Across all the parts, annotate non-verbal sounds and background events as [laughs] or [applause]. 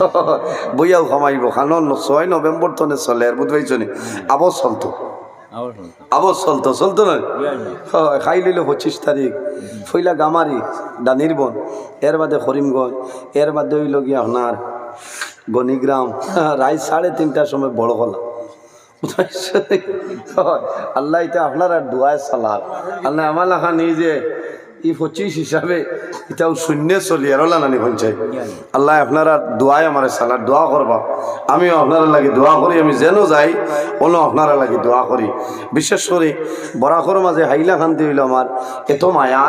[laughs] বইয়াও কমাইব খান ছয় নভেম্বর তনে চলে আর বুধ পাইছনি? আবর চলতো। আবার চলতো। চলতো না হয়, খাই লইল পঁচিশ তারিখ ফইলা গামারি ডানির বন। এর বাদে করিমগঞ্জ এর বাদে হইল গিয়ে আপনার গণিগ্রাম রাত [laughs] সাড়ে তিনটার সময় বড় হয়, আল্লাহ এটা আপনার আর দোয়ায় সালার আল্লাহ আমার লেখা নিজে ই পঁচিশ হিসাবে এটাও শূন্য চলি আর নানি পঞ্চায়েত আল্লাহ আপনারা দোয়াই আমার সালার দোয়া করবা। আমিও আপনারা লাগে দোয়া করি, আমি যেন যাই, অন্য আপনারা লাগে দোয়া করি। বিশেষ করে বরাকর মাঝে হাইলা খান্তি হইল আমার, এত মায়া।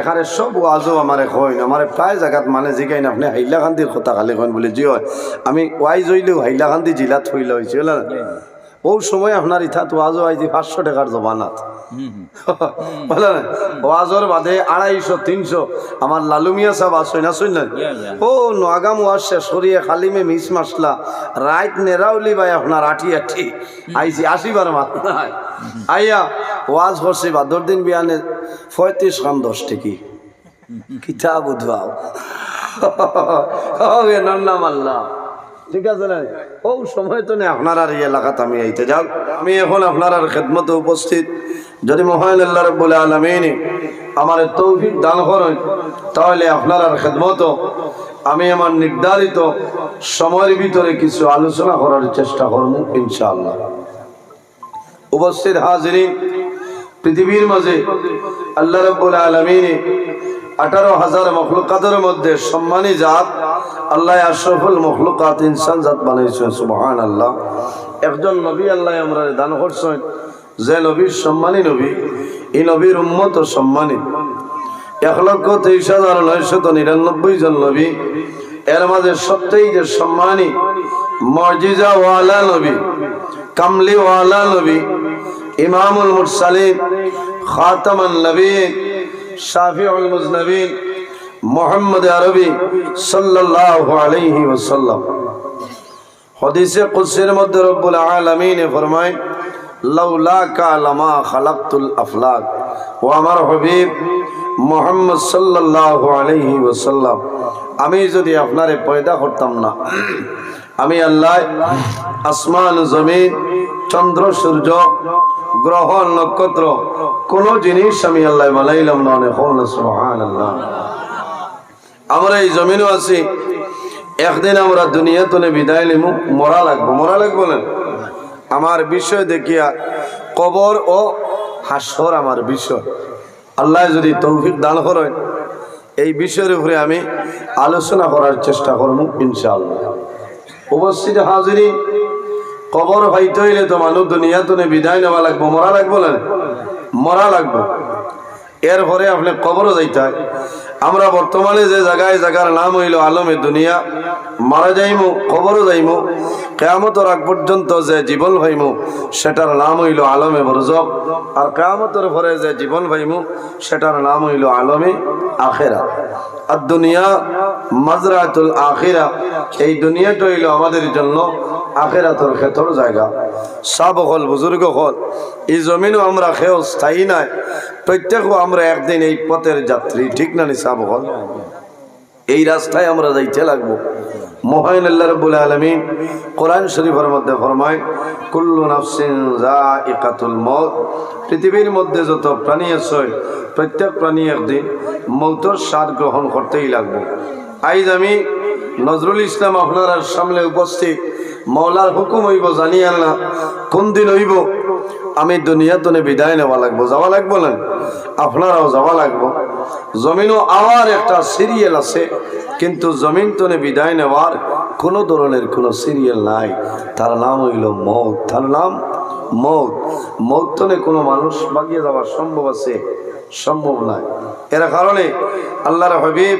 এখানে সব ওয়াজও আমার কইন, আমার প্রায় জায়গাত মানে জিগাইন আপনি হাইলাকান্দির কথা খালি কইন বলে, জি হয়। আমি ওয়াইজ হইলেও হাইলাকান্দি জিলাত হইল হয়েছিল না ও সময় আপনার ইথাত ওয়াজও আইছি পাঁচশো টাকার জমানাত। [laughs] বলে ওয়াজর বাদে আড়াইশো তিনশো। আমার লালুমিয়া সাহেব আসই না শুনলেন। ও নোয়াগাম ওয়াজ শেষ করিয়ে খালিমে মিস মাসলা রাইত নেরাউলি ভাই আপনার আঠি আঠি আইছি আশিবার মাত। আইয়া ওয়াজ করছি বাদর দিন বিয়ানে পঁয়ত্রিশ খান দশ টিকি। কিতাব উদ্ভাও [laughs] হবে নাম আল্লাহ ঠিক আছে না? ও, সময় তো নেই। আপনার আর এলাকাতে আমি আইতে যাও। আমি এখন আপনার আর খেদমতে উপস্থিত। যদি মহান আল্লাহ রব্বুল আলমিন আমার তৌফিক দান করেন, তাহলে আপনার আর খেদমত, আমি আমার নির্ধারিত সময়ের ভিতরে কিছু আলোচনা করার চেষ্টা করব, ইনশাআল্লাহ। উপস্থিত হাজিরিন, পৃথিবীর মাঝে আল্লাহ রব্বুল আলমিনে আঠারো হাজার মখলুকাতের মধ্যে সম্মানী জাত। আল্লাহ আশরফুল মখলুকাত ইনসান জাত বানাইছেন সুবহান আল্লাহ একজন নবী আল্লাহ আমরা দান করছেন, যে নবীর সম্মানী নবী। এই নবীর উম্মত সম্মানী। এক লক্ষ তেইশ হাজার নয়শত নিরানব্বই জন নবী। এর মাঝে সত্যই যে সম্মানী মর্জিজা ওয়ালা নবী কামলি ওয়ালা নবী, ইমামুল মুরসালিন খাতামান নবীন শাফিউল মুজনবিন মোহাম্মদ আরবি সাল্লাল্লাহু আলাইহি ওয়াসাল্লাম। হদিসে কুদসির মধ্যে রব্বুল আলামিন ফরমায়, লাউলা কা লামা খালাকতুল আফলাক। ও আমার হবিব মোহাম্মদ সাল্লাল্লাহু আলাইহি ওয়াসাল্লাম, আমি যদি আপনারে পয়দা করতাম না, আমি আল্লাহ আসমান জমিন, চন্দ্র, সূর্য গ্রহ নক্ষত্র, কোন জিনিস আমি আল্লাহ বানাইলাম না, অনেক আমরা এই জমিনও আছি। একদিন আমরা দুনিয়া তুলে বিদায় নিমু, মরা লাগবো। মরা লাগবো না? আমার বিষয় দেখিয়া কবর ও হাসর আমার বিষয়। আল্লাহ যদি তৌফিক দান করেন, এই বিষয়ের উপরে আমি আলোচনা করার চেষ্টা করব ইনশাআল্লাহ। উপস্থিত হাজিরি কবর হইতে হইলে তো মানুষ দুনিয়া তুলে বিদায় নেওয়া লাগবো, মরা লাগবো না মরা লাগবো। এরপরে আপনি কবরও যাইতে হয়। আমরা বর্তমানে যে জায়গায়, জায়গার নাম হইল আলমে দুনিয়া। মারা যাইমু, কবরও যাইমু। কেয়ামতর আগ পর্যন্ত যে জীবন ভাইমু, সেটার নাম হইল আলমে বরজক আর কেয়ামতর পরে যে জীবন ভাইমু, সেটার নাম হইল আলমে আখেরা। আর দুনিয়া, মাজরাতুল আখিরা। এই দুনিয়াটা হইল আমাদের জন্য আখেরাতর ক্ষেত্র জায়গা। সব হল বুজুর্গ হল। এই জমিনও আমরা খেয়েও স্থায়ী নাই। প্রত্যেকও আমরা একদিন এই পথের যাত্রী। ঠিক না নি সাব হল? এই রাস্তায় আমরা যাইতে লাগবো। মহান আল্লাহ রব্বুল আলমিন কোরআন শরীফের মধ্যে ফরমায়, কুল্লু নাফসিন জাইকাতুল মত পৃথিবীর মধ্যে যত প্রাণী আছে, প্রত্যেক প্রাণী একদিন মৌতর স্বাদ গ্রহণ করতেই লাগবো। আইজ আমি নজরুল ইসলাম আপনার সামনে উপস্থিত। মৌলার হুকুম হইব, জানি আল্লাহ। কোন দিন হইব? আমি দুনিয়া তনে বিদায় নেওয়া লাগবো। যাওয়া লাগবো না? আপনারাও যাওয়া লাগবো। জমিনও আওয়ার একটা সিরিয়াল আছে, কিন্তু জমিন তনে বিদায় নেওয়ার কোনো ধরনের কোনো সিরিয়াল নাই। তার নাম হইল মৌত। তার নাম মৌত। মৌত তনে কোনো মানুষ বাগিয়ে যাওয়ার সম্ভব আছে? সম্ভব নয় এর কারণে আল্লাহর হাবিব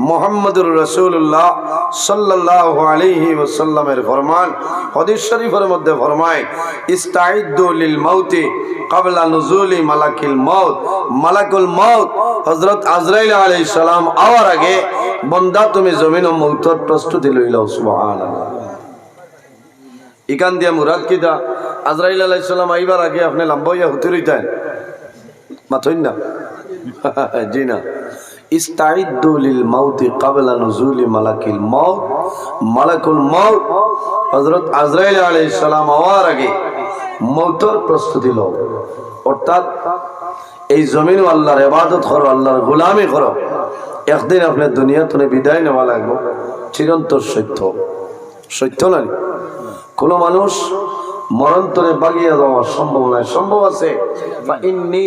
মোহাম্মদুর রসুল্লাহ সাল্লাহ আলিহি ওসাল্লামের ফরমান, হদিস শরীফের মধ্যে ফরমায় ইস্তাইদুল মৌতি কাবলা নজুলি মালাকিল মৌত মালাকুল মৌত হজরত আজরাইল আলাইহিস সালাম আওয়ার আগে, বন্দা, তুমি জমিন মৌতর প্রস্তুতি লইলাও, সুবহানাল্লাহ। ইকান দিয়া মুরাদ কিদা আজরাইল আলাইহিস সালাম আইবার আগে আপনি লম্বাইয়া হতে রইতেন মাথইন না? [laughs] জি না। ইস্তাইদ্দু মাউতি মালাকিল সালাম আগে প্রস্তুতি অর্থাৎ এই জমিন করো একদিন আপনার দুনিয়া তুমি বিদায় নেওয়া লাগবে। চিরন্তর সত্য। সত্য নয় কোনো মানুষ মরন্তরে বাগিয়ে সম্ভব নয় সম্ভব আছে? বা ইন্নি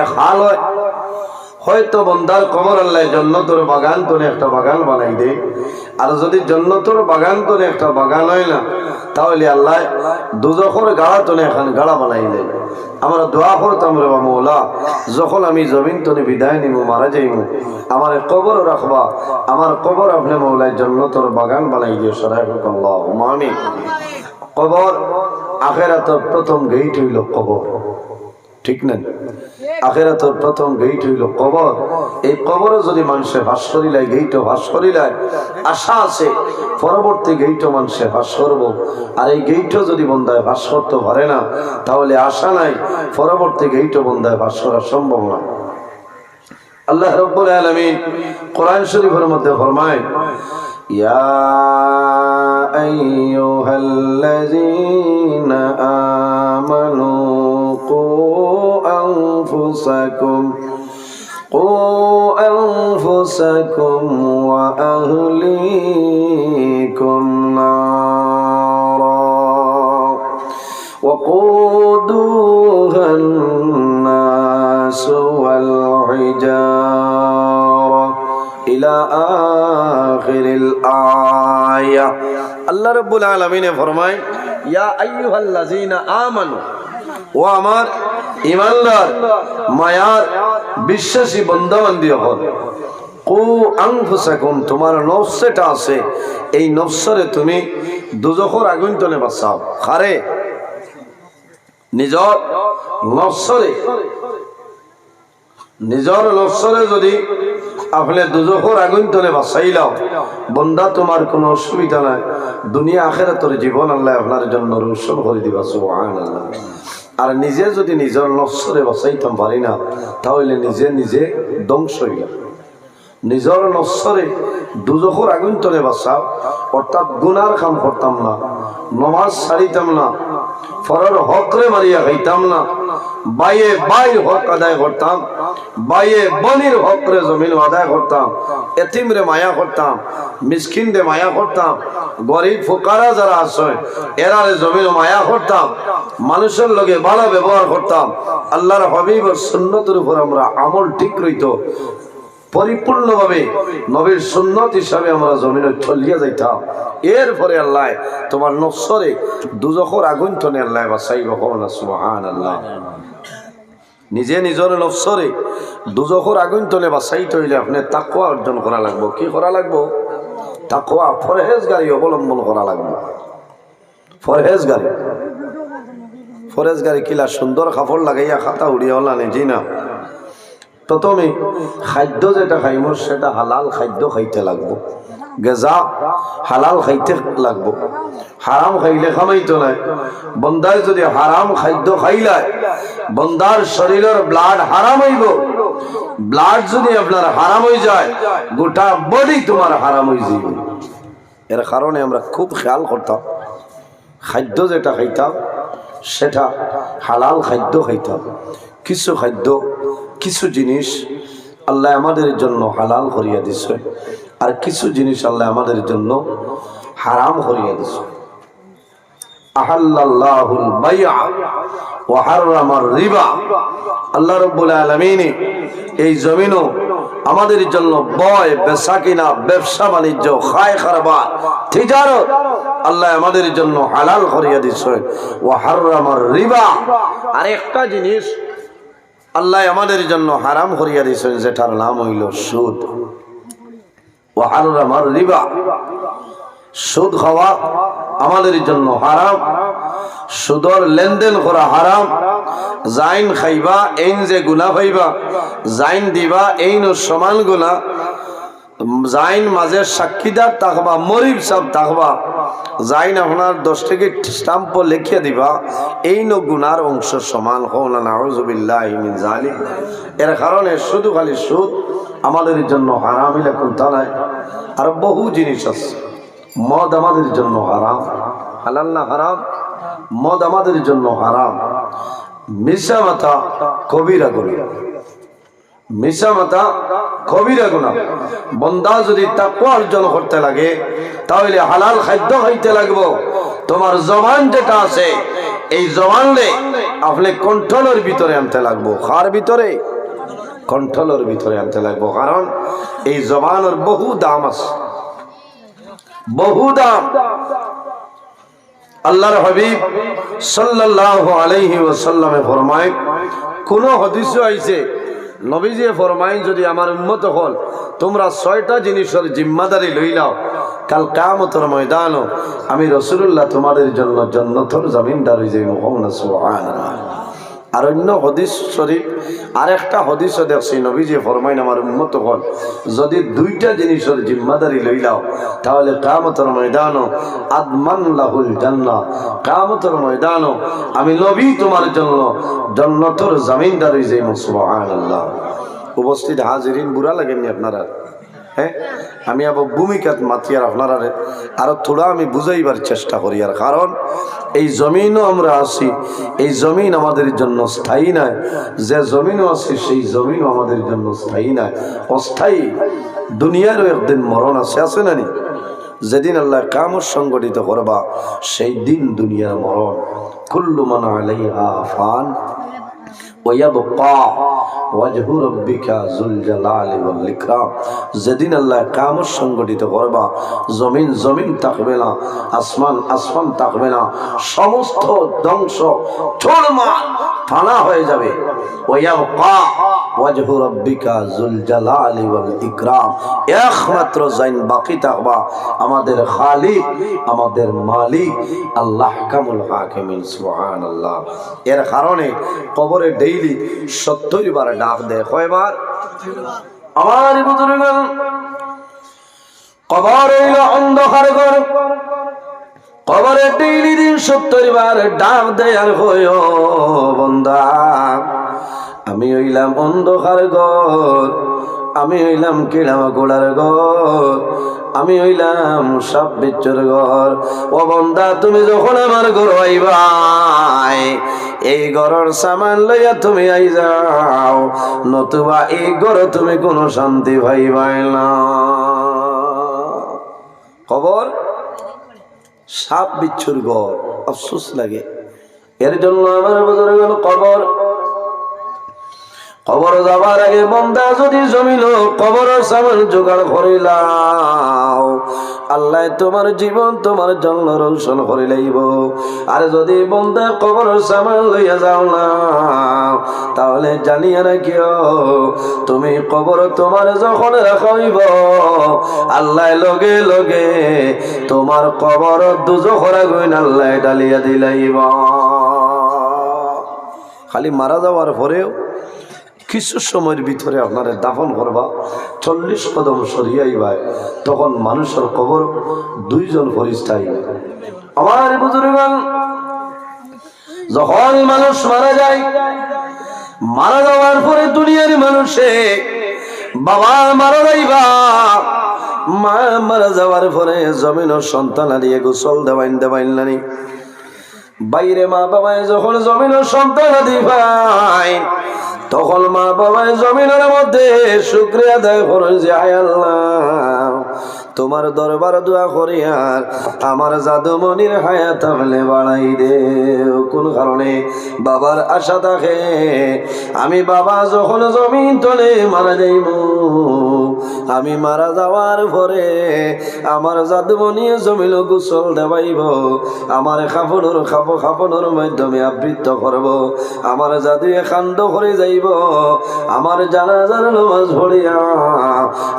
এক হাল হয়। হয়তো বন্দার কবর আল্লাহ জন্নতর বাগান তোনে একটা বাগান বানাই দে। আর যদি জন্নতর বাগান তোনে একটা বাগান হয় না, তাহলে আল্লাহ দুজখর গাড়া তোনে এখন গাড়া বানাই দেয় আমরা দোয়া করতাম রে মৌলা, যখন আমি জমিন তোনে বিদায় নিব মারা যাইব আমার কবর রাখবা, আমার কবর আপনি মৌলায় জন্নতর বাগান বানাই দিয়ে সরাই আমি কবর আখেরাতর প্রথম গেইট হইল কবর। ঠিক না আখেরাতর প্রথম গেইট হইল কবর। এই কবরে যদি মানুষে ভাস করিলায় গেইট ভাস করিলায়, আশা আছে, পরবর্তী গেইট মানুষে ভাস করব। আর এই গেইটও যদি বন্ধায় ভাস করতে পারে না, তাহলে আশা নাই, পরবর্তী গেইটও বন্ধায় ভাস করা সম্ভব নয়। আল্লাহ রব্বুল আলামিন কোরআন শরীফের মধ্যে ফরমায়, ইয়া আইয়ুহাল্লাযীনা আমানু আনফুসাকুম قوا أنفسكم وأهليكم نارا وقودوها الناس والحجارة إلى آخر الآية الله رب العالمين فرمائے يا أيها الذين آمنوا ও আমার ইমানদার, মায়ার, বিশ্বাসী বন্ধবান্ধী হল কু আংফুসাকুম, তোমার নফসেটা আছে। এই নফসরে তুমি দুজখর আগুন তলে বাঁচাও। খারে নিজর নফসরে নিজর নফসরে যদি আপনি দুজখর আগুন তলে বাঁচাইলাও বন্দা তোমার কোনো অসুবিধা নাই। দুনিয়া আখেরা তোর জীবন আল্লাহ আপনার জন্য রোশন করে দিবা, সুবহানাল্লাহ। আর নিজে যদি নিজের নফসরে বাঁচাইতাম পারি না, তাহলে নিজে নিজে ধ্বংস হইলাম নিজের নফসরে দুজখর আগুন তলে বাঁচাও অর্থাৎ গুনার কাম করতাম না, নমাজ ছাড়িতাম না ফরর হকরে মারিয়া খাইতাম না, বাইয়ে বাইর হক আদায় করতাম, বাইয়ে বনির হকরে জমিন আদায় করতাম এতিমরে মায়া করতাম মিসকিন রে মায়া করতাম, গরিব ফোকারা যারা আছে, এরারে জমিন মায়া করতাম, মানুষের লগে ভালো ব্যবহার করতাম। আল্লাহর হবিবর সুন্নতের উপর আমরা আমল ঠিক রইত। পরিপূর্ণভাবে নবীর সুন্নত হিসাবে আমরা জমিনে চলিয়া যাইতাম। এরপরে আল্লাহ তোমার নসরে দুজখর আগুন তনে আল্লাহ বাসাইব না সুবহান আল্লাহ নিজে নিজের নফসরে দুজখর আগুন তলে বাসাইতে হইলে আপনি তাকুয়া অর্জন করা লাগবো। কি করা লাগবো? তাকুয়া ফরহেজ গাড়ি অবলম্বন করা লাগবে। ফরহেজ গাড়ি ফরেজ গাড়ি কিলা সুন্দর কাপড় লাগাইয়া খাতা উড়িয়া হলা জি না? প্রথমে খাদ্য যেটা খাইম সেটা হালাল খাদ্য খাইতে লাগবো। গেজা, হালাল খাইতে লাগবো। হারাম খাইলে খামাইতো নাই। বন্দায় যদি হারাম খাদ্য খাইলায়, বন্দার শরীরের ব্লাড হারাম হইব। ব্লাড যদি আপনার হারাম হয়ে যায়, গোটা বডি তোমার হারাম হয়ে যাবে এর কারণে আমরা খুব খেয়াল করতাম, খাদ্য যেটা খাইতাম, সেটা হালাল খাদ্য খাইতাম। কিছু খাদ্য, কিছু জিনিস আল্লাহ আমাদের জন্য হালাল করিয়া দিছে। আর কিছু জিনিস আল্লাহ আমাদের জন্য হারাম করিয়া হাররামার রিবা। এই জমিনও আমাদের জন্য বয় বেচা কিনা ব্যবসা বাণিজ্য, খায় আল্লাহ আমাদের জন্য হালাল করিয়া দিছে রিবা। আর একটা জিনিস আল্লাহ আমাদের জন্য হারাম করিয়া দিয়েছেন যেটার নাম হইল সুদ। সুদ খাওয়া আমাদের জন্য হারাম। সুদর লেনদেন করা হারাম। জাইন খাইবা এইন যে গুনা পাইবা, জাইন দিবা এইন সমান গুনা জাইন মাঝে সাক্ষীদার থাকবা মরিব সব থাকবা জাইন আপনার দশ থেকে স্টাম্প লিখিয়ে দিবা, এই ন গুনার অংশ সমান হও না নাউজুবিল্লাহ মিন জালিক এর কারণে শুধু খালি সুদ আমাদের জন্য হারাম ইলা কোনটা নাই? আর বহু জিনিস আছে। মদ আমাদের জন্য হারাম, হালাল না হারাম? মদ আমাদের জন্য হারাম। মিশা মাথা কবিরা গুলি। মিশা মাথা কবিরা গুণা। বন্দা যদি তাকওয়া অর্জন করতে লাগে, তাহলে হালাল খাদ্য খাইতে লাগবো। তোমার জবান যেটা আছে, এই জবানলে আপনি কন্ট্রোলের ভিতরে আনতে লাগবো। খার ভিতরে? কন্ট্রোলের ভিতরে আনতে লাগবো। কারণ এই জবানের বহু দাম আছে। বহু দাম। আল্লাহর হাবিব সাল্লাল্লাহু আলাইহি ওয়াসাল্লামে ফরমায়, কোন হাদিসে আইছে নবীজি ফরমাই যদি আমার উন্মত হল, তোমরা ছয়টা জিনিসের জিম্মাদারি লইলাও কাল কামতর ময়দান আমি রসুল্লাহ তোমাদের জন্য জন্নতর জামিনদার হয়ে যাই মোহাম্মদ আর অন্য হদিস শরীফ আর একটা হদিসও দেখছি, নবীজি ফরমাইন, আমার উন্মত হল যদি দুইটা জিনিসের জিম্মাদারি লইলাও তাহলে কামতর ময়দান আদমান লাহুল জান্না কামতর ময়দান আমি নবী তোমার জন্য জন্নতর জামিনদার হয়ে যাই সুবহানাল্লাহ। উপস্থিত হাজিরিন বুড়া লাগেননি আপনারা? হ্যাঁ? আমি আবার ভূমিকাত মাতি আর আপনারা আরও থোড়া আমি বুঝাইবার চেষ্টা করি। আর কারণ, এই জমিনও আমরা আছি, এই জমিন আমাদের জন্য স্থায়ী নয় যে জমিনও আছে, সেই জমিনও আমাদের জন্য স্থায়ী নয় অস্থায়ী। দুনিয়ারও একদিন মরণ আছে আছে না নি? যেদিন আল্লাহ কামর সংগঠিত করবা, সেই দিন দুনিয়ার মরণ। কুল্লু মান আলাইহা ফান যেদিন আল্লাহ কামত সংগঠিত করবা, জমিন জমিন থাকবে না, আসমান আসমান থাকবে না, সমস্ত ধ্বংস চলমান ফানা হয়ে যাবে। ওয়াবকা যুল জালালি ওয়াল ইকরাম। একমাত্র জাইন বাকি থাকবা। আমাদের খালিক, আমাদের মালিক, আল্লাহ কামুল হাকিমিন, সুবহানাল্লাহ। এর কারণে কবরে ডেইলি সত্তর বার ডাক দেয়। কয়বার? আমার বুজুর্গ কবর অন্ধকার ঘর। কবরে ডেইলি দিন সত্তর বার ডাক দেয় আর হইল বন্দা আমি হইলাম অন্ধকার ঘর, আমি হইলাম কিড়ামা গোড়ার ঘর, আমি হইলাম সব বিচ্ছর ঘর। ও বন্দা, তুমি যখন আমার ঘর আইবাই এই ঘরের সামান লইয়া তুমি আই যাও, নতুবা এই ঘর তুমি কোনো শান্তি ভাইবাই না। খবর? সাপ বিচ্ছুর ঘর, আফসোস লাগে। এর জন্য আমার বুজুর্গ কবর কবর যাবার আগে বন্দা যদি জমিল কবর সামান জোগাড় করিলাও আল্লাহ তোমার জীবন তোমার জন্য রোশন করে লাইব। আর যদি বন্দা কবর সামান লইয়া যাও না, তাহলে জানিয়া রাখিও, তুমি কবর তোমার যখন রাখাইব আল্লাহ লগে লগে তোমার কবর দুজখরা গইন আল্লাহ ডালিয়া দিলাইব। খালি মারা যাওয়ার পরেও কিছু সময়ের ভিতরে আপনারা দাফন করবা, চল্লিশ কদম ভাই তখন মানুষের কবর দুইজন ফরিস্তাই। আমার বুজুর্গ যখন মানুষ মারা যায়, মারা যাওয়ার পরে দুনিয়ার মানুষে বাবা মারা যাইবা, মা মারা যাওয়ার পরে জমিন সন্তান হারিয়ে গোসল দেবাইন দেবাইন নানি। বাইরে মা বাবায় যখন জমিন সন্তান দিবাই তখন মা বাবা জমিনের মধ্যে শুক্রিয়া দেয় করে যে তোমার দরবার দোয়া করি আর আমার জাদুমনির হায়াত হলে বাড়াই দে কোন কারণে? বাবার আশা থাকে। আমি বাবা যখন জমিন তলে মারা যাইব আমি মারা যাওয়ার পরে আমার জাদুমণি জমিল গোসল দেবাইব, আমার খাপড়র খাপ খাপড়র মাধ্যমে আবৃত্ত করব, আমার জাদুয়ে খান্ড করে যাইব, আমার জানাজার নামাজ ভরিয়া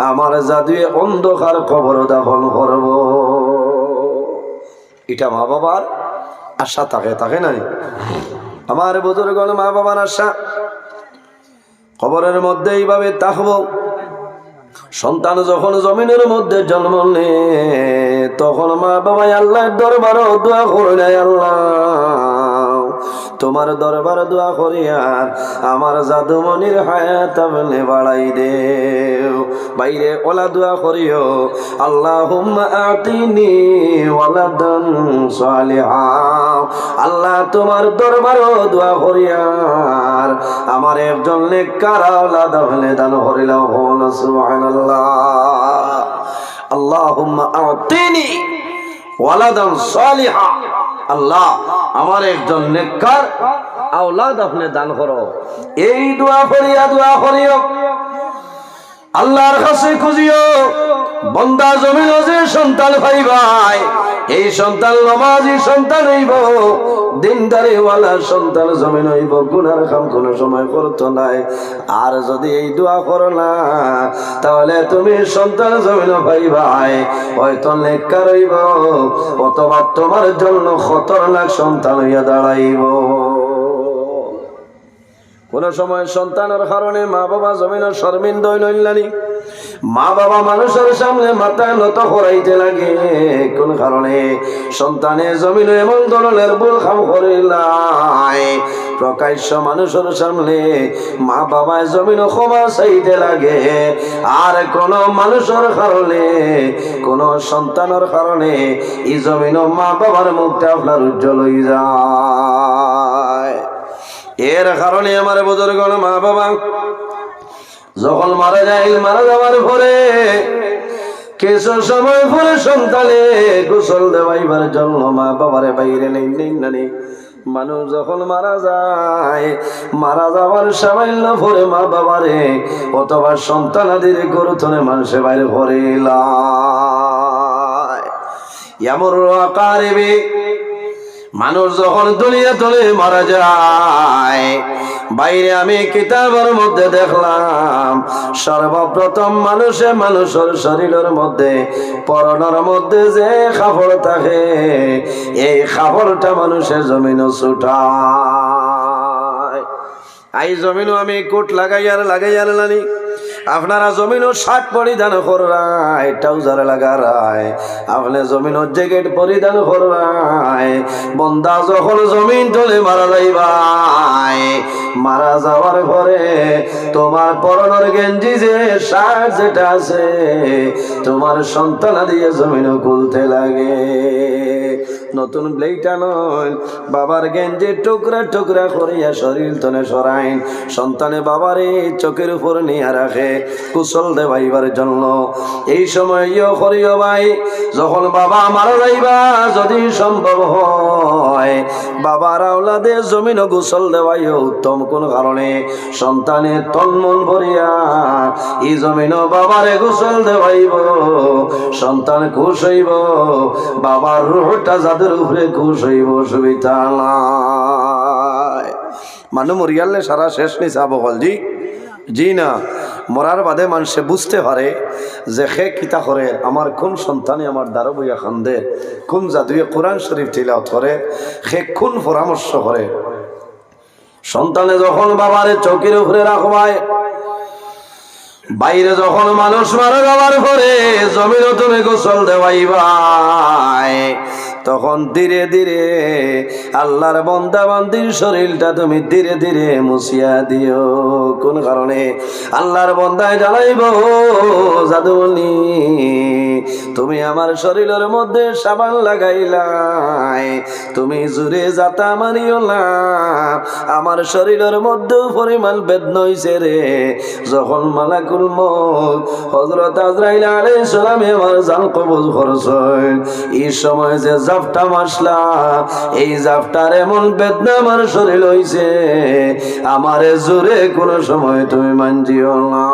আমার জাদুয়ে অন্ধকার খবর দাফন করব। এটা মা বাবার আশা থাকে থাকে নাই? আমার বুজুর্গ মা বাবার আশা খবরের মধ্যে এইভাবে তাকব সন্তান যখন জমিনের মধ্যে জন্ম নে, তখন মা বাবা আল্লাহ দরবার দোয়া করে নাই আল্লাহ, তোমার দরবার দোয়া করিয়া আমার জাদুমনির হায়াত বাড়াই দেও বাইরে ওলা দোয়া করিও। আল্লাহ আতিনি ওয়ালাদান সালিহা। আল্লাহ তোমার দরবার দোয়া করিয়ার। আমার একজন নেককার আওলাদ আপনি দান করিলাম হন সুবহানাল্লাহ। আল্লাহুম্মা আতিনি ওয়ালাদান সালিহা। আল্লাহ, আমার একজন নেককার আওলাদ আপনি দান করো। এই দোয়া করিয়া দোয়া করিও। আল্লাহর কাছে খুঁজিও, বন্দা জমিন যে সন্তান ভাই ভাই, এই সন্তান নমাজি সন্তান হইব দিনদারি ওয়ালা সন্তান জমিন হইব, গুনার কাম কোনো সময় করতো নাই। আর যদি এই দোয়া করো না, তাহলে তুমি সন্তান জমিন ভাই ভাই, হয়তো নেককার হইব, অথবা তোমার জন্য খতরনাক সন্তান হইয়া দাঁড়াইব। কোন সময় সন্তানের কারণে মা বাবা জমিন শর্মিন্দ নইলানি মা বাবা মানুষের সামনে মাথা নত করাইতে লাগে। কোন কারণে? সন্তানে জমিন এমন ধরনের ভুল খাম করিলাই প্রকাশ্য মানুষের সামনে মা বাবায় জমিন ক্ষমা চাইতে লাগে। আর কোন মানুষের কারণে, কোন সন্তানের কারণে এই জমিন মা বাবার মুখটা আপনার উজ্জ্বল হয়ে যায়। এর কারণে আমার বুজুর্গ মা বাবা, যখন মারা যায়, মারা যাওয়ার পরে কিছু সময় পরে সন্তানে গোসল দেওয়াইবার জন্য মা বাবারে বাইরে নেই নেই নেই। মানুষ যখন মারা যায়, মারা যাওয়ার সামান্য পরে মা বাবারে অথবা সন্তানাদের গরুথনে মানুষে বাইরে ভরে এমন আকারে মানুষ যখন দুনিয়া তলে মারা যায়, বাইরে আমি কিতাবের মধ্যে দেখলাম, সর্বপ্রথম মানুষে মানুষের শরীরের মধ্যে পরনের মধ্যে যে খাফড় থাকে, এই খাফড়টা মানুষের জমিন ছুটায়। আই জমিনও আমি কোট লাগাইয়ার লাগাইয়ার লানি আপনারা জমিনও শার্ট পরিধান করায় ট্রাউজার লাগারায়। আপনি জমিনও জ্যাকেট পরিধান করায় বন্দা যখন জমিন তোলে মারা যাইবাই মারা যাওয়ার পরে তোমার পরনের গেঞ্জি যে, শার্ট যেটা আছে, তোমার সন্তান দিয়ে জমিনও খুলতে লাগে। নতুন ব্লেইটা নয়, বাবার গেঞ্জি টুকরা টুকরা করিয়া শরীর তনে সরাইন সন্তানে বাবারে চোখের উপর নিয়ে রাখে। কুশল দেবাইবার জন্য। এই সময় ইয় করিও ভাই, যখন বাবা মারা যাইবা, যদি সম্ভব হয়, বাবার আওলাদে জমিন গোসল দেওয়াই উত্তম কোন কারণে সন্তানের তন্মন ভরিয়া এই জমিন বাবারে গোসল দেওয়াইব সন্তান খুশ হইব, বাবার রুহটা যাদের উপরে খুশ হইব, সুবিধা মানুষ মরিয়ালে সারা শেষ নি চাব হল জি? জি না। মরার বাদে মানুষে বুঝতে পারে যে সে কিতা করে? আমার কোন সন্তানে, আমার দ্বারা বইয়া খান্দে কোন জাদুয়ে কোরআন শরীফ তিলাওয়াত করে? সে কোন পরামর্শ করে? সন্তানে যখন বাবারে চৌকির উপরে রাখবায়, বাইরে যখন মানুষ মারা যাওয়ার পরে জমিন তুমি গোসল দেওয়াইবাই তখন ধীরে ধীরে আল্লাহর বন্দা বান্দির শরীরটা তুমি ধীরে ধীরে মুছিয়া দিও। কোন কারণে? আল্লাহর বন্দায় জানাইব জাদুমণি তুমি আমার শরীরের মধ্যে সাবান লাগাইলাই। তুমি জুড়ে যাতা মারিও না। আমার শরীরের মধ্যে পরিমাণ বেদনা হইছে রে। যখন মালাকুল মত হজরত আজরাইল আলাইহিস সালামে আমার জান কবজ করছেন। এই সময় যে জাফটা মাসলা এই জাফটার এমন বেদনা আমার শরীর হইছে আমারে জোরে কোনো সময় তুমি মানজিও না।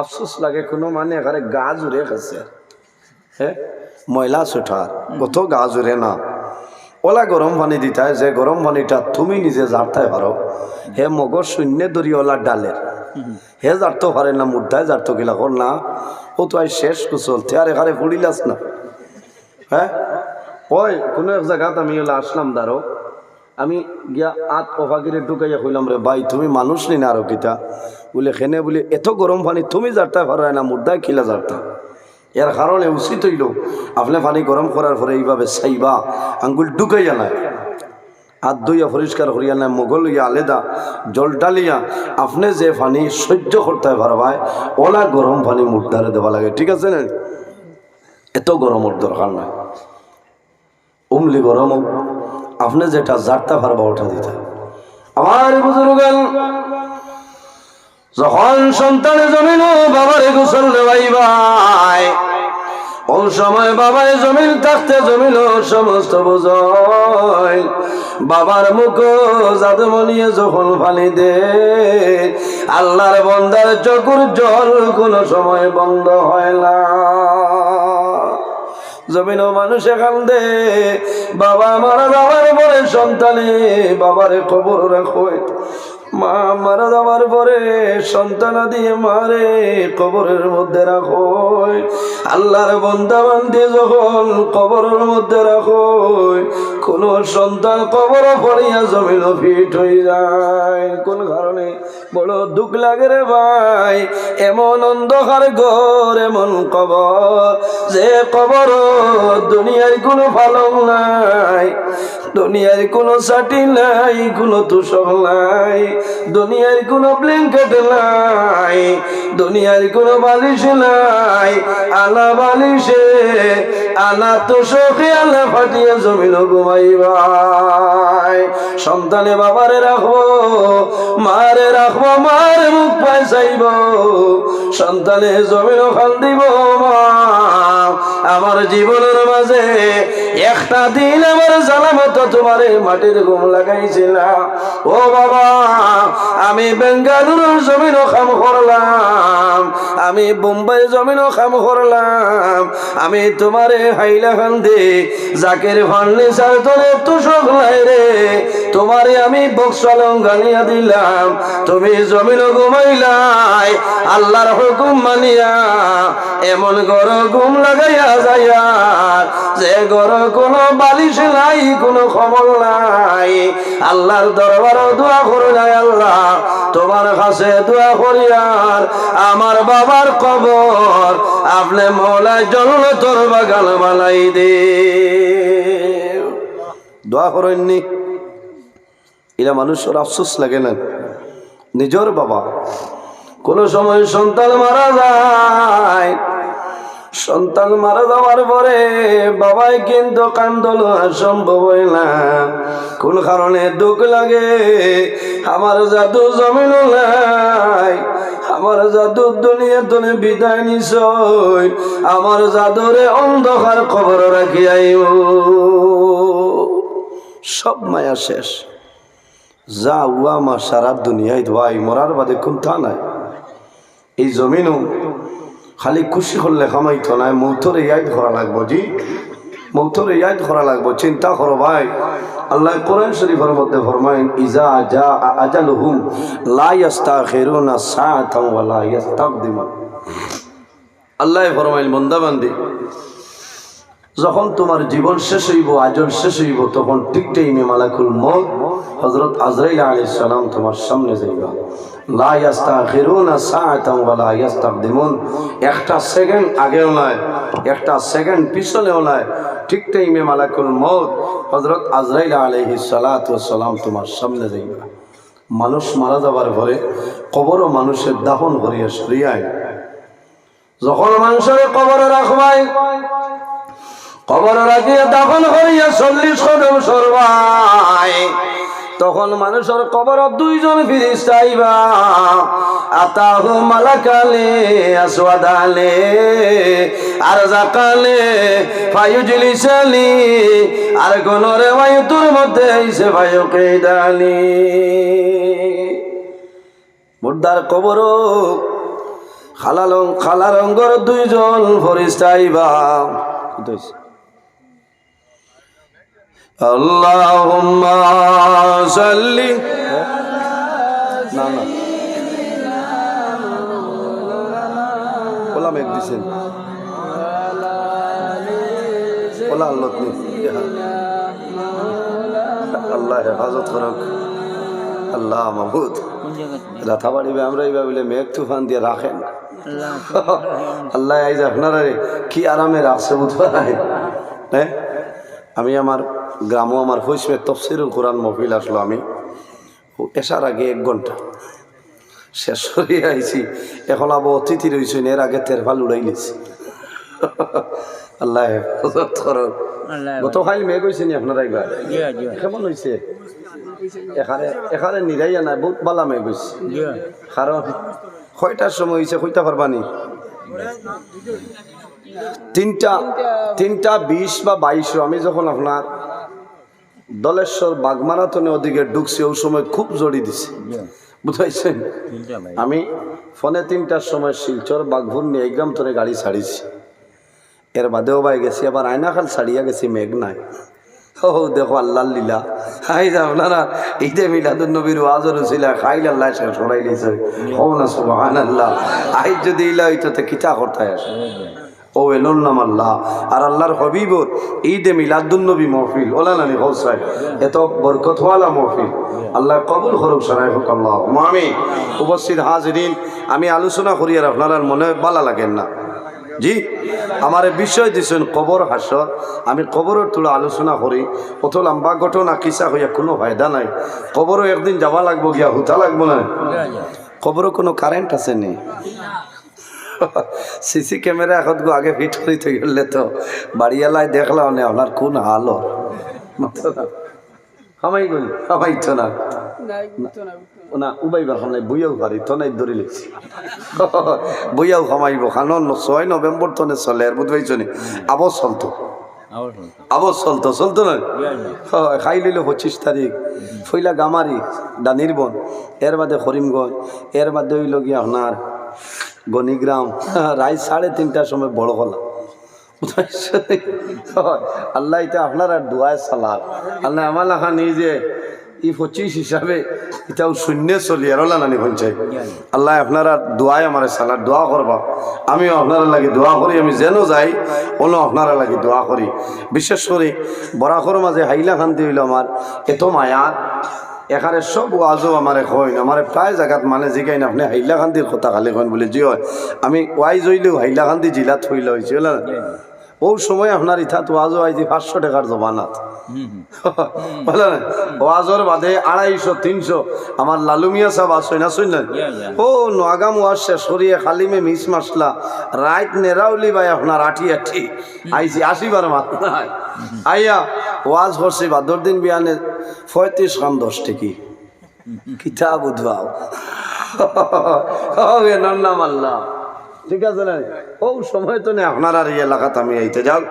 আফসোস লাগে, কোনো মানে এখানে গা জুড়ে গেছে। হ্যাঁ ময়লা সুঠার কত গা জুড়ে না। ওলা গরম পানি দিতায় যে গরম পানিটা তুমি নিজে জারতাই পারো। হে মগর শূন্য দরি ওলা ডালের। হে জারতো পারে না মুদ্রায় জারতো গিলা কর না। ও তো আই শেষ কুচল তে আর এখানে ফুড়িলাস না। হ্যাঁ? ওই, কোনো এক জায়গাত আমি ওলা আসলাম দাঁড়ো। আমি গিয়া আত অভাগিরে ঢুকাইয়া কইলাম, রে ভাই, তুমি মানুষ নি না আরও কিতা? বলে, খেনে বলে, এত গরম পানি, তুমি জারতা পারায় না মুদ্রায় খিলা জারতা এর কারণে উচিত হইল, আপনি পানি গরম করার পরে এইভাবে চাইবা, আঙ্গুল ঢুকাইয়া নাই। হাত ধুইয়া পরিষ্কার করিয়া নাই মোগল ইয়া আলেদা জল ডালিয়া আপনি যে পানি সহ্য করতে পারবায়, ওলা গরম পানি মুদ্রারে দেওয়া লাগে, ঠিক আছে না এত গরমের দরকার নাই। উমলি গরম আপনি যেটা জারতে পারবা ওটা দিতে। আমার বুজুর্গান যখন সন্তানে জমিন বাবারে গোসল দেওয়াই ভাই ও সময় বাবায় জমিন থাকতে জমিল সমস্ত বোঝয়। বাবার মুখ বলিয়ে যখন ফালি দে, আল্লাহর বন্দার চকুর জল কোনো সময় বন্ধ হয় না। জমিনও মানুষ এখান দে বাবা মারা যাওয়ার পরে সন্তানে বাবারে খবর রাখো। মা মারা যাওয়ার পরে সন্তান দিয়ে মারে, কবরের মধ্যে রাখো। আল্লাহর বন্দা বান্ধে যখন কবরের মধ্যে রাখো, কোন সন্তান কবর পড়িয়া জমিল ফিট হয়ে যায়। কোন কারণে? বড় দুঃখ লাগে রে ভাই, এমন অন্ধকার ঘর, এমন কবর, যে কবর দুনিয়ার কোনো ফালং নাই। দুনিয়ার কোনো সাটি নাই, কোনো তুষক নাই। দুনিয়ার কোনো ব্ল্যাঙ্কেট নাই, দুনিয়ার কোনো বালিশ নাই। আলা বালিশে আলা তুষকে আলা ফাটিয়ে জমিল ঘুমাইবাই। সন্তানে বাবারে রাখব মারে রাখব মারে মুখ পাই চাইব। সন্তানে জমিন খাল দিব মা। আমার জীবনের মাঝে একটা দিন আমার জানামত তোমারে মাটির ঘুম লাগাইছিলাম। ও বাবা, আমি বেঙ্গালুরুর জমিন খাম করলাম, আমি বোম্বাই জমিন খাম করলাম, আমি তোমারে হাইলা খান্দি জাকের ফার্নিচার তোরে তুষক লাই রে, তোমারে আমি বক্সালং গানিয়া দিলাম, তুমি জমিন ঘুমাইলাই, আল্লাহর হুকুম মানিয়া, এমন গর ঘুম লাগাইয়া যাইয়া, যে গর কোনো বালিশ নাই, কোনো খবর নাই। আল্লাহর দরবার দোয়া করে নাই আল্লাহ। তোমার কাছে দোয়া করিয়ার আমার বাবার কবর আপনি মৌলায় জল তোর বাগান বানাই দে। দোয়া করেননি? এরা মানুষের আফসোস লাগে না। নিজের বাবা। কোন সময় সন্তান মারা যায়। সন্তান মারা যাওয়ার পরে বাবাই কিন্তু কান্দল সম্ভব হয় না। কোন কারণে দুঃখ লাগে? আমার জাদু জমিন নাই। আমার জাদু দুনিয়া তুমি বিদায় নিছই। আমার জাদুরে অন্ধকার খবর রাখি আইও। সব মায়া শেষ। যা উয়া মা সারা দুনিয়ায় ধোয়াই, মরার বাদে কোন তা নাই। এই জমিনও খালি খুশি করলে কামাইতো নাই মৌথর ইয়াদ করা লাগবো জি। মৌথর ইয়াদ করা লাগবো, চিন্তা করো ভাই। আল্লাহ কোরআন শরীফের মধ্যে ফরমাইন ইজা যা আজালুহুম, লা ইস্তাখিরুনা সাআতান ওয়া লা ইস্তাকদিমুন আল্লাহ ফরমাইল বন্দাবান্দি যখন তোমার জীবন শেষ হইব আজল শেষ হইব, তখন ঠিক টাইমে মালাকুল মত হজরত আজরাইল আলাইহিস সালাম তোমার সামনে যাইবা। একটা একটা ঠিক টাইমে সালাম তোমার সামনে মানুষ মারা যাবার পরে কবরও মানুষের দাফন করিয়া সরিয়ায়। যখন মানুষের কবরে রাখবাই কবর রাখিয়া দাফন করিয়া চল্লিশ কদম সরবাই তখন মানুষের কবর দুইজন ফিরিস আইবা। আতাহু মালাকালে, আসওয়াদালে আর জাকালে ফায়ুজলি সালি আর কোন রে বায়ুতুর মধ্যে আইসে ভাইও কেদালি মুর্দার কবর খালা লং খালা রঙ্গর দুইজন ফরিস্তাইবা না না। মেঘ আল্লাহ হেফাজত আল্লাহ মেঘ দিয়ে আল্লাহ কি হ্যাঁ? আমি আমার গ্রামও আমার হইসবে তফসিরুল কোরআন মফিল আসলো আমি। এসার আগে এক ঘণ্টা। শেষ করে আইছি। এখন আবো অতিথি রয়েছেন এর আগে তেরফাল উড়াই নিছি। আল্লাহ হেফাজত করক। গতকাল মেঘ হয়েছে নি আপনারা একবার? কেমন হয়েছে এখানে এখানে নিরাইয়া নাই বহুত বালা মেঘ হয়েছে কারণ কয়টার সময় হয়েছে কইটা পারবানি তিনটা তিনটা বিশ বা বাইশ আমি যখন আপনার দলেশ্বর বাগমারাতনে ওদিকে ঢুকছি ওই সময় খুব জড়ি দিছে। বুঝাইছেন? আমি ফোনে তিনটার সময় শিলচর বাঘভুর নিয়ে গ্রাম তোরে গাড়ি ছাড়িছি। এর বাদেও বাই গেছি আবার আয়নাখাল ছাড়িয়া গেছি মেঘ নাই। ও দেখো আল্লাহ লীলা। হাই যা আপনারা ঈদে মিলাদুল নবীর ওয়াজর ছিল খাইল আল্লাহ সে সরাই দিয়েছে। হো না সুবহান আল্লাহ আই যদি ইলা হইতো তো কিতা করতে আসে ও এলন নাম আল্লাহ। আর আল্লাহর হবিবর ঈদে মিলাদুল নবী মহফিল। ওলা নানি হৌসাই এত বরকতওয়ালা মহফিল। আল্লাহ কবুল করুক সরাই হোক আল্লাহ। আমি উপস্থিত হাজরিন, আমি আলোচনা করি আর আপনার মনে বালা লাগেন না। জি, আমার বিষয় দিছেন কবর হাসর। আমি কবরের তুলে আলোচনা করি। অত লম্বা ঘটনা, কিসা হইয়া কোনো ফায়দা নাই। কবরও একদিন যাওয়া লাগবো গিয়া, হুতা লাগবো না। কবরও কোনো কারেন্ট আছে নি? সিসি ক্যামেরা এখন গো আগে ফিট করিতে গেলে তো বাড়িয়ালায় দেখলাম না আপনার কোন হালো হামাই গলি হামাই তো না। না উবাইবার খানে বইয়াও পারি তনাই ধরে লিখছি বইয়াও খামাইব খানন ছয় নভেম্বর তনে চলে আর বুঝবাইছ নি আবর চলতো। আবর চলতো। চলতো না? হয়, খাই লইল পঁচিশ তারিখ। ফইলা গামারি ডানির বন এর বাদে করিমগঞ্জ। এর বাদে হইল গিয়া আপনার গণিগ্রাম [laughs] রাত সাড়ে তিনটার সময় বড় হলাম। আল্লাহ এটা আপনার আর দোয়ায় সালাদ আল্লাহ আমার লেখা নেই যে ই পঁচিশ হিসাবে এটাও শূন্য চলি আর নানি পঞ্চায়েত আল্লাহ আপনারা দোয়াই আমার সালাদ দোয়া করবা। আমিও আপনারা লাগে দোয়া করি, আমি যেন যাই অন্য আপনারা লাগে দোয়া করি। বিশেষ করে বরাকর মাঝে হাইলা খান্তি হইল আমার, এত মায়া। এখানে সব ওয়াজও আমার হইন আমার প্রায় জায়গাত মানে জিগাই না আপনি হাইলাকান্দির কথা খালি কইন বলে, জি হয়। আমি ওয়াইজ হইলেও হাইলাকান্দি জিলাত হইলে হয়েছে বুঝলেন ও সময় আপনার ইথাত ওয়াজও আইছি পাঁচশো টাকার জমানাত। [laughs] বুঝলেন ওয়াজর বাদে আড়াইশো তিনশো আমার লালুমিয়া সাহেব আসই না? শুনলেন ও নোয়াগাম ওয়াজ শেষ করিয়ে খালিমে মিস মাসলা রাইত নেরাউলি ভাই আপনার আঠি আঠি আইছি আশিবার মাত আইয়া ওয়াজ করছি বাদর দিন বিয়ানে পঁয়ত্রিশ খান দশ টিকি। কিতাব উদ্ভাব [laughs] নাম আল্লাহ ঠিক আছে না? ও সময় তো নেই। আপনার আর এই এলাকাতে আমি আইতে যাও।